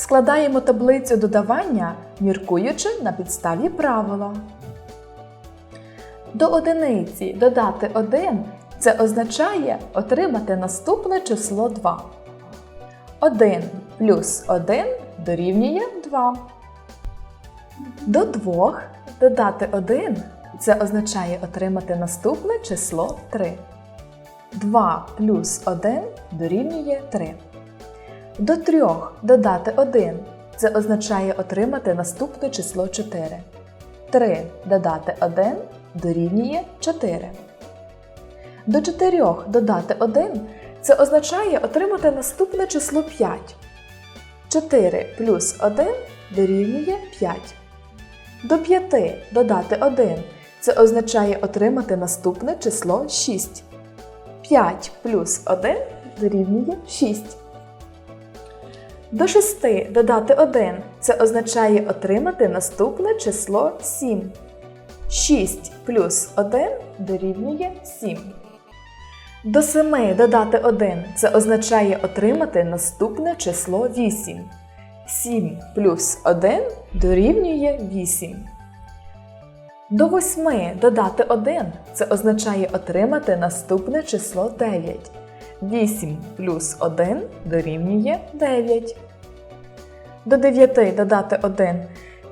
Складаємо таблицю додавання, міркуючи на підставі правила. До одиниці додати 1 це означає отримати наступне число 2. 1 плюс 1 дорівнює 2. До 2 додати 1 це означає отримати наступне число 3. 2 плюс 1 дорівнює 3. До 3 додати 1 це означає отримати наступне число 4. 3 додати 1 дорівнює 4. До 4 додати 1 це означає отримати наступне число 5. 4 плюс 1 дорівнює 5. До 5 додати 1 це означає отримати наступне число 6. 5 плюс 1 дорівнює 6. До 6 додати 1 це означає отримати наступне число 7. 6 плюс 1 дорівнює 7. До 7 додати 1 це означає отримати наступне число 8. 7 плюс 1 дорівнює 8. До 8 додати 1 це означає отримати наступне число 9. 8 плюс 1 дорівнює 9. До 9 додати 1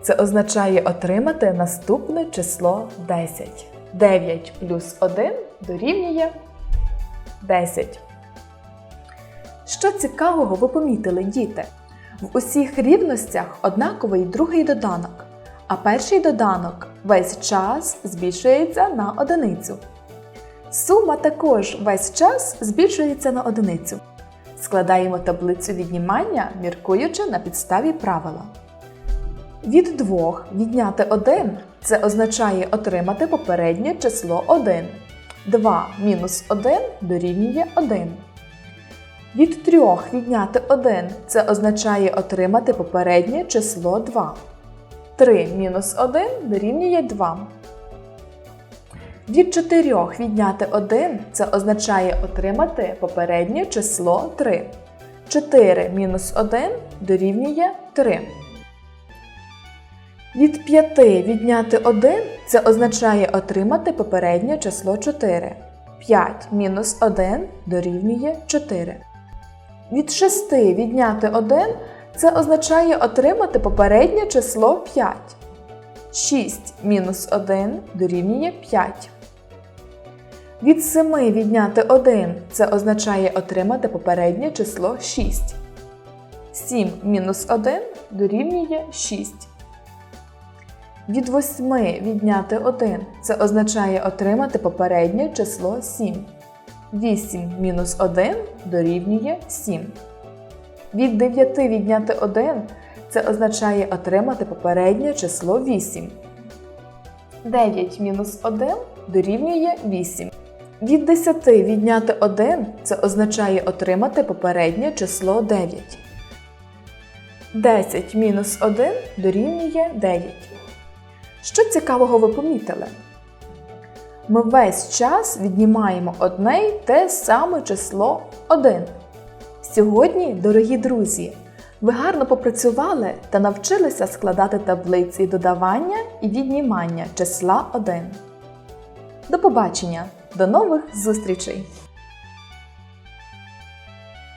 це означає отримати наступне число 10. 9 плюс 1 дорівнює 10. Що цікавого ви помітили, діти? В усіх рівностях однаковий другий доданок, а перший доданок весь час збільшується на одиницю. Сума також весь час збільшується на одиницю. Складаємо таблицю віднімання, міркуючи на підставі правила. Від 2 відняти 1 це означає отримати попереднє число 1. 2 мінус 1 дорівнює 1. Від 3 відняти 1 це означає отримати попереднє число 2. 3 мінус 1 дорівнює 2. Від 4 відняти 1 це означає отримати попереднє число 3. 4 мінус 1 дорівнює 3. Від 5 відняти 1 це означає отримати попереднє число 4. 5 мінус 1 дорівнює 4. Від 6 відняти 1 це означає отримати попереднє число 5. 6 мінус 1 дорівнює 5. Від 7 відняти 1 це означає отримати попереднє число 6. 7 мінус 1 дорівнює 6. Від 8 відняти 1 це означає отримати попереднє число 7. 8 мінус 1 дорівнює 7. Від 9 відняти 1 це означає отримати попереднє число 8. 9 мінус 1 дорівнює 8. Від 10 відняти 1 це означає отримати попереднє число 9. 10 мінус 1 дорівнює 9. Що цікавого ви помітили? Ми весь час віднімаємо одне й те саме число 1. Сьогодні, дорогі друзі, ви гарно попрацювали та навчилися складати таблиці додавання і віднімання числа 1. До побачення! До нових зустрічей!